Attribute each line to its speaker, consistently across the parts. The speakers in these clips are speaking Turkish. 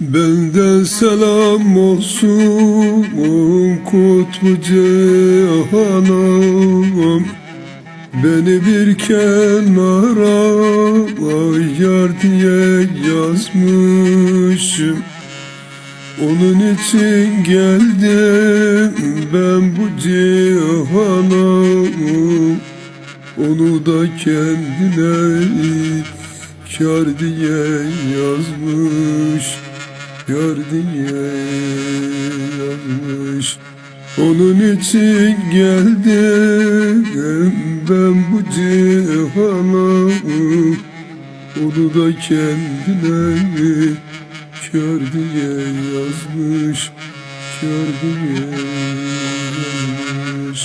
Speaker 1: Benden selam olsun kutbu cihanım Beni bir kenara yar diye yazmışım. Onun için geldim ben bu cihana Onu da kendine kar diye yazmış Yar diye yazmış Onun için geldim ben bu cihana. Onu da kendine kar diye yazmış Kar diye yazmış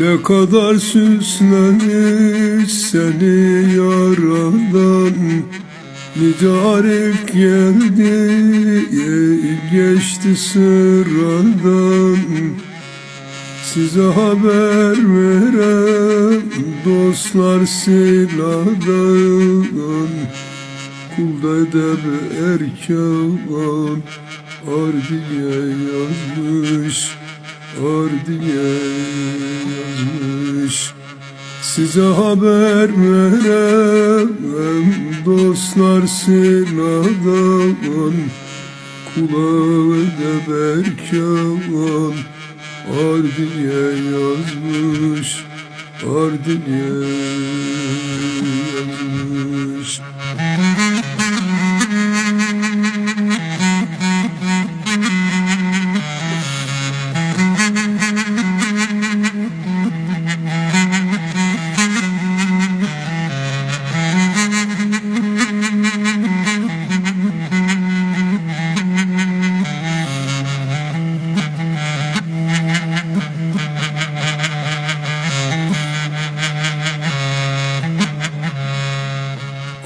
Speaker 1: Ne kadar süslenmiş seni yaradan. Nice arif geldi geçti sıradan. Size haber verem dostlar silahdan. Kulda edeb erkan Ardiye yazmış Ardiye yazmış. Size haber verem dostlar silahdan Kulağı edeb erkan Ardiye yazmış Ardiye yazmış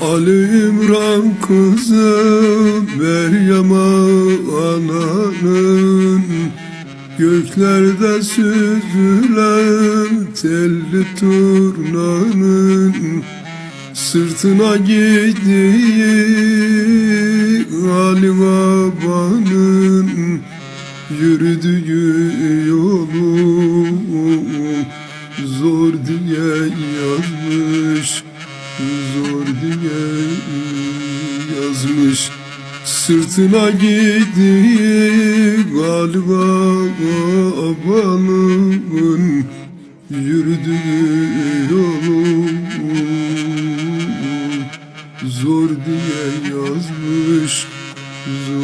Speaker 1: Ali İmran kızı Meryem ananın Göklerde süzülen telli turnanın. Sırtına giydiği Ali babanın. Yürüdüğü yolu diye yazmış Sırtına giydiği galiba abanın Yürüdüğü yolu Zor diye yazmış Zor